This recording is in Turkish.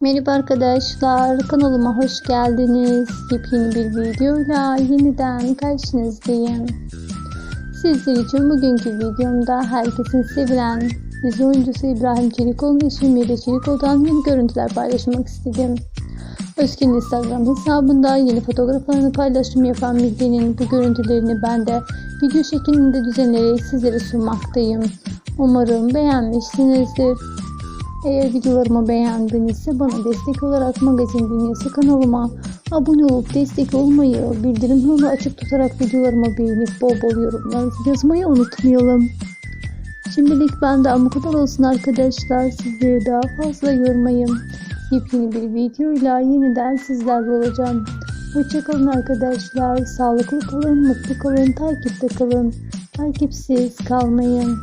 Merhaba arkadaşlar, kanalıma hoş geldiniz. Yepyeni bir videoyla yeniden karşınızdayım. Sizler için bugünkü videomda herkesin sevilen dizi oyuncusu İbrahim Çelikoğlu'nun eşi Mire Çelikoğlu'dan yeni görüntüler paylaşmak istedim. Özge'nin Instagram hesabında yeni fotoğraflarını paylaşım yapan Mihri'nin bu görüntülerini ben de video şeklinde düzenleyerek sizlere sunmaktayım. Umarım beğenmişsinizdir. Eğer videolarımı beğendinizse bana destek olarak Magazin Dünyası kanalıma abone olup destek olmayı, bildirim zilini açık tutarak videolarımı beğenip bol bol yorumlarınızı yazmayı unutmayalım. Şimdilik benden bu kadar olsun arkadaşlar. Sizleri daha fazla yormayın. Yepyeni bir videoyla yeniden sizlerle olacağım. Hoşçakalın arkadaşlar. Sağlıklı kalın, mutlu kalın, takipte kalın. Takipsiz kalmayın.